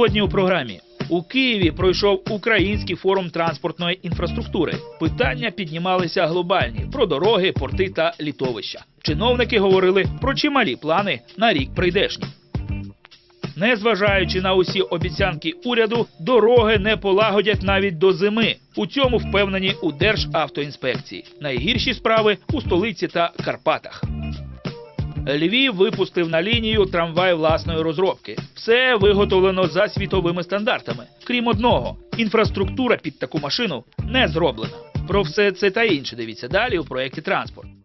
Сьогодні у програмі у Києві пройшов український форум транспортної інфраструктури. Питання піднімалися глобальні про дороги, порти та літовища. Чиновники говорили про чималі плани на рік прийдешній. Незважаючи на усі обіцянки уряду, дороги не полагодять навіть до зими. У цьому впевнені у Державтоінспекції. Найгірші справи у столиці та Карпатах. Львів випустив на лінію трамвай власної розробки. Все виготовлено за світовими стандартами. Крім одного, інфраструктура під таку машину не зроблена. Про все це та інше дивіться далі у проєкті Транспорт.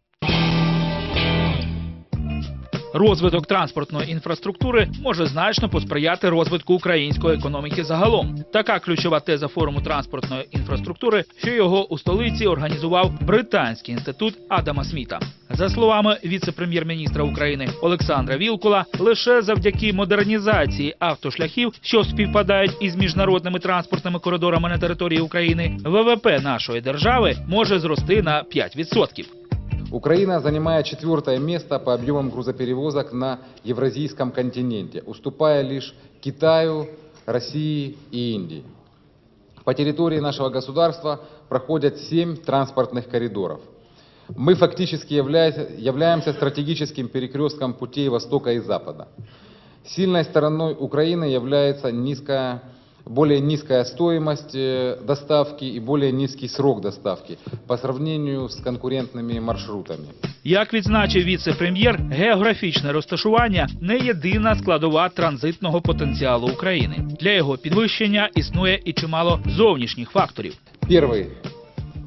Розвиток транспортної інфраструктури може значно посприяти розвитку української економіки загалом. Така ключова теза форуму транспортної інфраструктури, що його у столиці організував британський інститут Адама Сміта. За словами віце-прем'єр-міністра України Олександра Вілкула, лише завдяки модернізації автошляхів, що співпадають із міжнародними транспортними коридорами на території України, ВВП нашої держави може зрости на 5%. Украина занимает четвертое место по объемам грузоперевозок на Евразийском континенте, уступая лишь Китаю, России и Индии. По территории нашего государства проходят семь транспортных коридоров. Мы фактически являемся стратегическим перекрестком путей Востока и Запада. Сильной стороной Украины является низкая, более низкая стоимость э, доставки и более низкий срок доставки по сравнению с конкурентными маршрутами. Як відзначив віце-прем'єр, географічне розташування не єдина складова транзитного потенціалу України. Для його підвищення існує і чимало зовнішніх факторів. Первый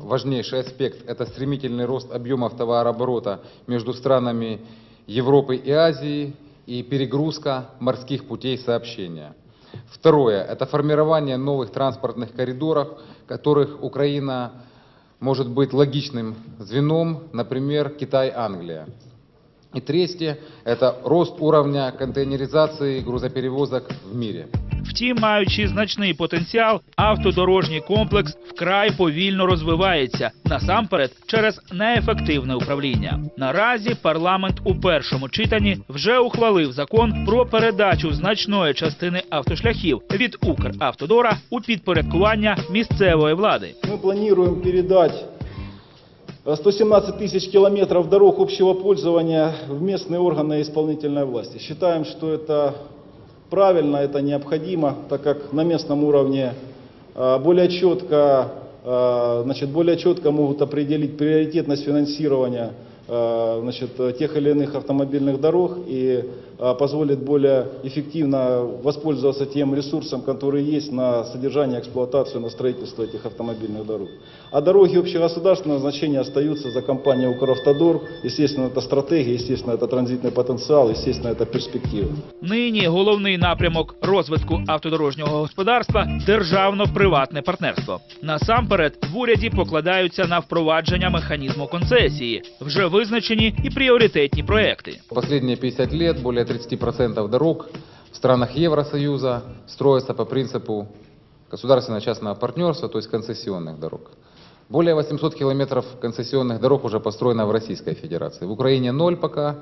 важнейший аспект – это стремительный рост объемов товарооборота между странами Европы и Азии и перегрузка морских путей сообщения. Второе – это формирование новых транспортных коридоров, которых Украина может быть логичным звеном, например, Китай-Англия. И третье – это рост уровня контейнеризации грузоперевозок в мире. Втім, маючи значний потенціал, автодорожній комплекс вкрай повільно розвивається насамперед через неефективне управління. Наразі парламент у першому читанні вже ухвалив закон про передачу значної частини автошляхів від Укравтодора у підпорядкування місцевої влади. Мы планируем передать э, 117 тысяч километров дорог общего пользования в местные органы исполнительной власти. Считаем, что это правильно, это необходимо, так как на местном уровне э, более четко, э, значит, более четко могут определить приоритетность финансирования э, значит, э, тех или иных автомобильных дорог и э, позволит более эффективно воспользоваться тем ресурсом, который есть на содержание, эксплуатацию, на строительство этих автомобильных дорог. А дороги общегосударственного значения остаются за компанией «Укравтодор». Естественно, это стратегия, естественно, это транзитный потенциал, естественно, это перспектива. Нині головний напрямок розвитку автодорожнього господарства державно-приватне партнерство. Насамперед в уряді покладаються на впровадження механізму концесії, вже визначені і пріоритетні проекти. Последние 50 лет более більше 30% дорог в странах Евросоюза строятся по принципу государственно-частного партнерства, то есть концессионных дорог. Более 800 километров концессионных дорог уже построено в Российской Федерации. В Украине ноль пока.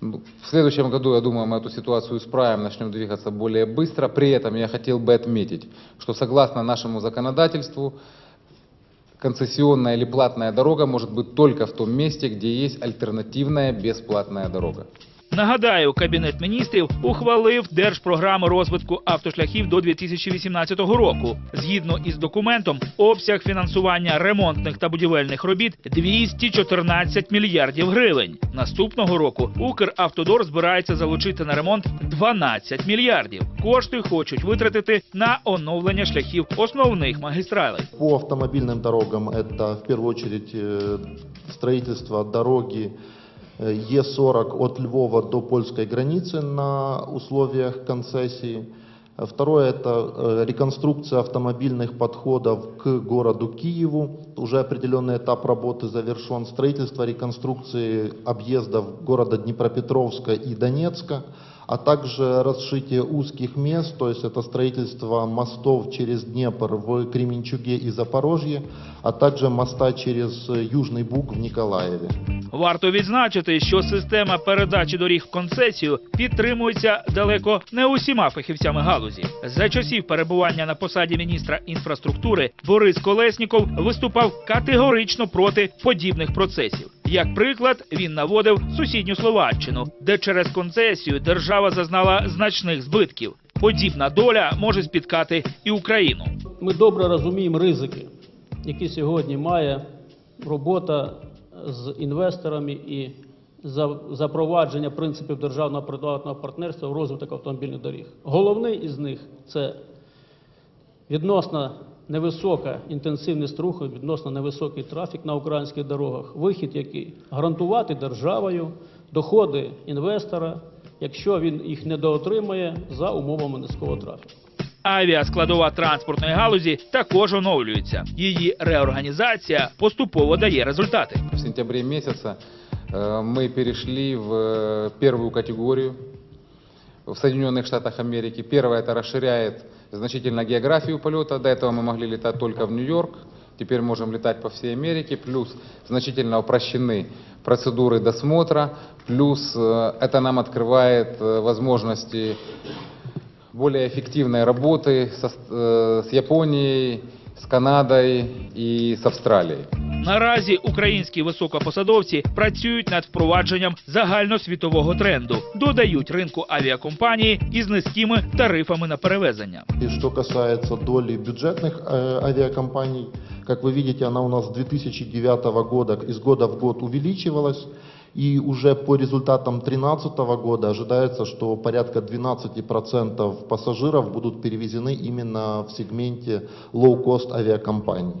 В следующем году, я думаю, мы эту ситуацию исправим, начнем двигаться более быстро. При этом я хотел бы отметить, что согласно нашему законодательству, концессионная или платная дорога может быть только в том месте, где есть альтернативная бесплатная дорога. Нагадаю, кабінет міністрів ухвалив держпрограму розвитку автошляхів до 2018 року. Згідно із документом, обсяг фінансування ремонтних та будівельних робіт 214 мільярдів гривень. Наступного року Укравтодор збирається залучити на ремонт 12 мільярдів. Кошти хочуть витратити на оновлення шляхів основних магістралей. По автомобильным дорогам это в первую очередь э, строительство дороги э, Е40 от Львова до польской границы на условиях концессии. А Второе – это э, реконструкция автомобильных подходов к городу Киеву. Уже определенный этап работы завершен. Строительство реконструкции объездов города Днепропетровска и Донецка. а также расшитие узких мест, то есть это строительство мостов через Днепр в Кременчуге и Запорожье, а также моста через э, Южный Буг в Николаеве. Варто відзначити, що система передачі доріг в концесію підтримується далеко не усіма фахівцями галузі. За часів перебування на посаді міністра інфраструктури Борис Колесніков виступав категорично проти подібних процесів. Як приклад, він наводив сусідню Словаччину, де через концесію держава зазнала значних збитків. Подібна доля може спіткати і Україну. Ми добре розуміємо ризики, які сьогодні має робота з інвесторами і за- запровадження принципів державного приватного партнерства в розвиток автомобільних доріг. Головний із них це відносно невисока інтенсивність руху, відносно невисокий трафік на українських дорогах, вихід, який гарантувати державою доходи інвестора, якщо він їх недоотримає за умовами низького трафіку. Авіаскладова транспортної галузі також оновлюється. Її реорганізація поступово дає результати. В сентябре месяце э, мы перешли в э, первую категорию в Соединенных Штатах Америки. Первое это расширяет Значительно географию полета. До этого мы могли летать только в Нью-Йорк. Теперь можем летать по всей Америке. Плюс значительно упрощены процедуры досмотра. Плюс э, это нам открывает э, возможности более эффективной работы со- э, с Японией, с Канадой и с Австралией. Наразі українські високопосадовці працюють над впровадженням загальносвітового тренду, додають ринку авіакомпанії із низькими тарифами на перевезення. И что касается доли бюджетных э, авиакомпаний, как вы видите, она у нас с 2009 года из года в год увеличивалась. И уже по результатам 2013 года ожидается, что порядка 12% пассажиров будут перевезены именно в сегменте low-cost авиакомпаний.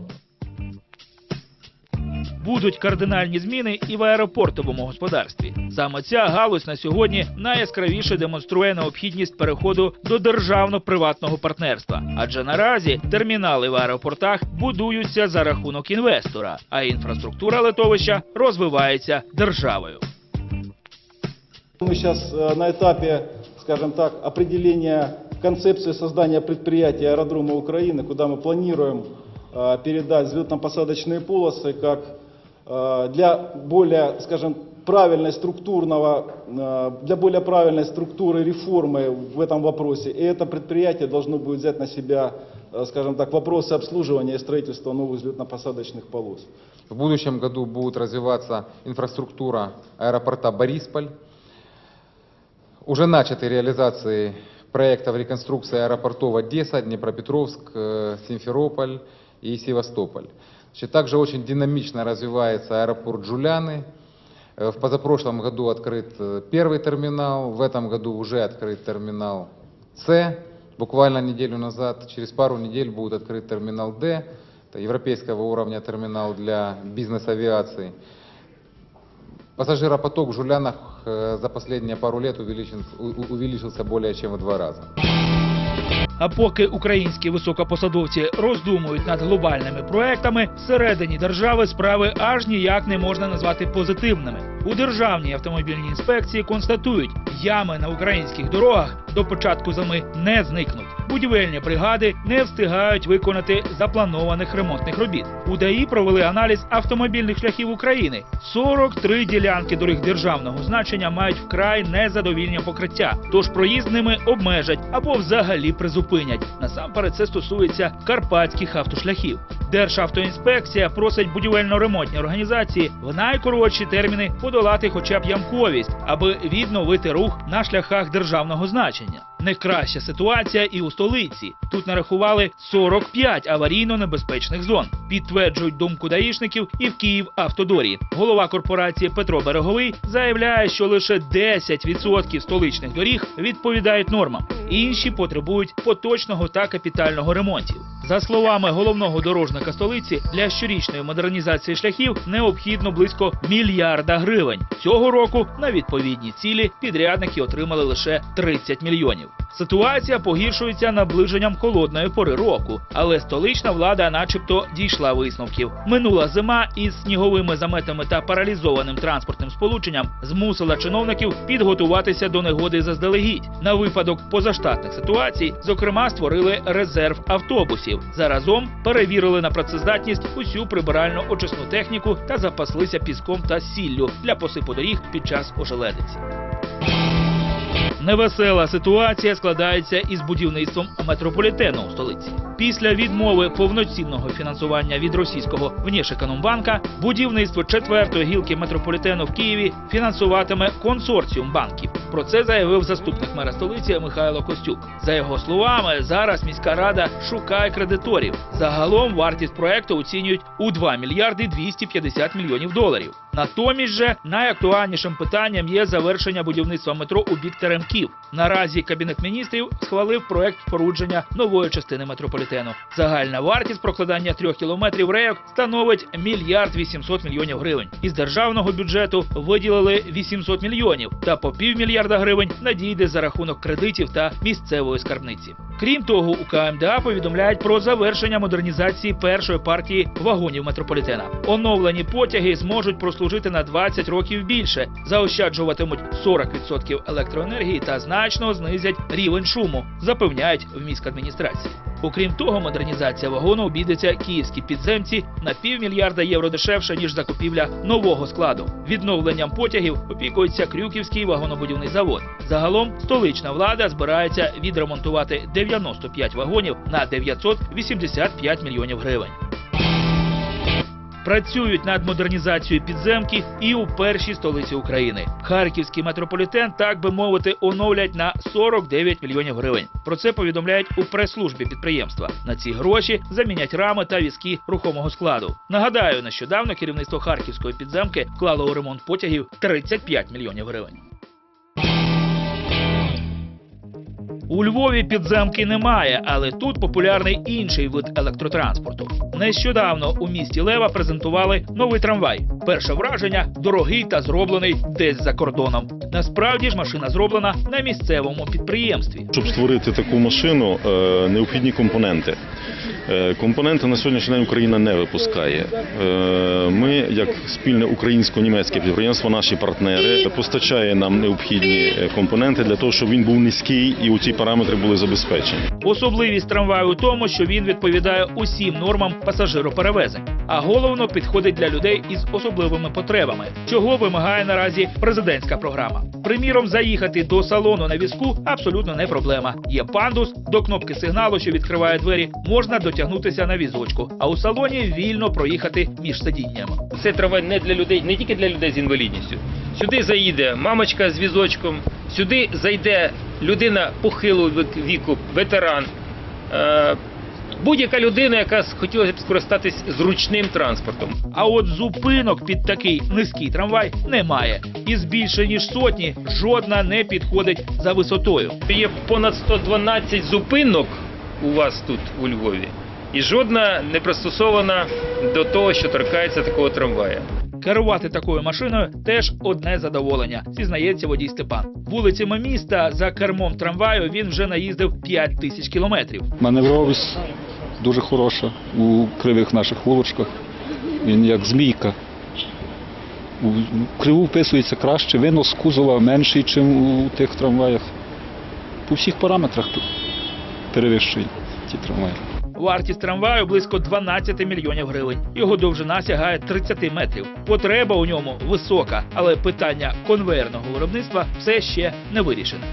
Будуть кардинальні зміни і в аеропортовому господарстві. Саме ця галузь на сьогодні найяскравіше демонструє необхідність переходу до державно-приватного партнерства. Адже наразі термінали в аеропортах будуються за рахунок інвестора, а інфраструктура литовища розвивається державою. Мы сейчас э, на этапе, скажем так, определения концепции создания предприятия аэродрома Украины, куда мы планируем э, передать взлетно-посадочные полосы как э, для более, скажем, правильной структурного, э, для более правильной структуры реформы в этом вопросе. И это предприятие должно будет взять на себя, э, скажем так, вопросы обслуживания и строительства новых взлетно-посадочных полос. В будущем году будет развиваться инфраструктура аэропорта Борисполь. Уже начаты реализации проектов реконструкции аэропортов Одесса, Днепропетровск, э, Симферополь и Севастополь. Значит, также очень динамично развивается аэропорт Джуляны. Э, В позапрошлом году открыт э, первый терминал, в этом году уже открыт терминал С. Буквально неделю назад, через пару недель будет открыт терминал Д. Это европейского уровня терминал для бизнес-авиации. Пассажиропоток в Жулянах э, за последние пару лет увеличился более чем в два раза. А поки українські високопосадовці роздумують над глобальними проектами, всередині держави справи аж ніяк не можна назвати позитивними. У державній автомобільній інспекції констатують, ями на українських дорогах до початку зими не зникнуть. Будівельні бригади не встигають виконати запланованих ремонтних робіт. У ДАІ провели аналіз автомобільних шляхів України. 43 ділянки доріг державного значення мають вкрай незадовільне покриття, тож проїзд ними обмежать або взагалі призупинять. Насамперед це стосується карпатських автошляхів. Державтоінспекція просить будівельно-ремонтні організації в найкоротші терміни подолати хоча б ямковість, аби відновити рух на шляхах державного значення. Не краща ситуація і у столиці. Тут нарахували 45 аварійно-небезпечних зон. Підтверджують думку даїшників і в Київ автодорі. Голова корпорації Петро Береговий заявляє, що лише 10% столичних доріг відповідають нормам. інші потребують поточного та капітального ремонтів. За словами головного дорожника столиці, для щорічної модернізації шляхів необхідно близько мільярда гривень. Цього року на відповідні цілі підрядники отримали лише 30 мільйонів. Ситуація погіршується наближенням холодної пори року, але столична влада, начебто, дійшла висновків. Минула зима із сніговими заметами та паралізованим транспортним сполученням змусила чиновників підготуватися до негоди заздалегідь. На випадок позаштатних ситуацій, зокрема, створили резерв автобусів. Заразом перевірили на працездатність усю прибирально очисну техніку та запаслися піском та сіллю для посипу доріг під час ожеледиці. Невесела ситуація складається із будівництвом метрополітену у столиці. Після відмови повноцінного фінансування від російського Внешекономбанка будівництво четвертої гілки метрополітену в Києві фінансуватиме консорціум банків. Про це заявив заступник мера столиці Михайло Костюк. За його словами, зараз міська рада шукає кредиторів. Загалом вартість проекту оцінюють у 2 мільярди 250 мільйонів доларів. Натомість же найактуальнішим питанням є завершення будівництва метро у бік Теремків. Наразі кабінет міністрів схвалив проект спорудження нової частини метрополітену. Загальна вартість прокладання трьох кілометрів рейок становить мільярд 800 мільйонів гривень. Із державного бюджету виділили 800 мільйонів, та по півмільярда гривень надійде за рахунок кредитів та місцевої скарбниці. Крім того, у КМДА повідомляють про завершення модернізації першої партії вагонів метрополітена. Оновлені потяги зможуть прослужити на 20 років більше, заощаджуватимуть 40% електроенергії та значно знизять рівень шуму, запевняють в міськадміністрації. Окрім того, модернізація вагону обійдеться київські підземці на півмільярда євро дешевше ніж закупівля нового складу. Відновленням потягів опікується Крюківський вагонобудівний завод. Загалом столична влада збирається відремонтувати 95 вагонів на 985 мільйонів гривень. Працюють над модернізацією підземки і у першій столиці України. Харківський метрополітен, так би мовити, оновлять на 49 мільйонів гривень. Про це повідомляють у прес-службі підприємства. На ці гроші замінять рами та візки рухомого складу. Нагадаю, нещодавно керівництво харківської підземки вклало у ремонт потягів 35 мільйонів гривень. У Львові підземки немає, але тут популярний інший вид електротранспорту. Нещодавно у місті Лева презентували новий трамвай. Перше враження дорогий та зроблений десь за кордоном. Насправді ж машина зроблена на місцевому підприємстві. Щоб створити таку машину, е, необхідні компоненти. Е, Компоненти на сьогоднішній день Україна не випускає. Е, Ми, як спільне українсько-німецьке підприємство, наші партнери постачає нам необхідні е, компоненти для того, щоб він був низький і у ці параметри були забезпечені. Особливість трамваю у тому, що він відповідає усім нормам пасажироперевезень, а головно підходить для людей із особливими потребами, чого вимагає наразі президентська програма. Приміром, заїхати до салону на візку абсолютно не проблема. Є пандус, до кнопки сигналу, що відкриває двері, можна дотягнутися на візочку, а у салоні вільно проїхати між сидіннями. Це трамвай не для людей, не тільки для людей з інвалідністю. Сюди заїде мамочка з візочком, сюди зайде людина похилого віку, ветеран. Е, Будь-яка людина, яка хотіла б скористатись зручним транспортом. А от зупинок під такий низький трамвай немає. Із більше ніж сотні жодна не підходить за висотою. Є понад 112 зупинок у вас тут у Львові, і жодна не пристосована до того, що торкається такого трамвая. Керувати такою машиною теж одне задоволення, зізнається водій Степан. Вулицями міста за кермом трамваю він вже наїздив 5 тисяч кілометрів. Маневровість дуже хороша у кривих наших вулочках. Він як змійка. У криву вписується краще, винос кузова менший, ніж у тих трамваях. По всіх параметрах перевищує ті трамваї. Вартість трамваю близько 12 мільйонів гривень. Його довжина сягає 30 метрів. Потреба у ньому висока, але питання конвейерного виробництва все ще не вирішене.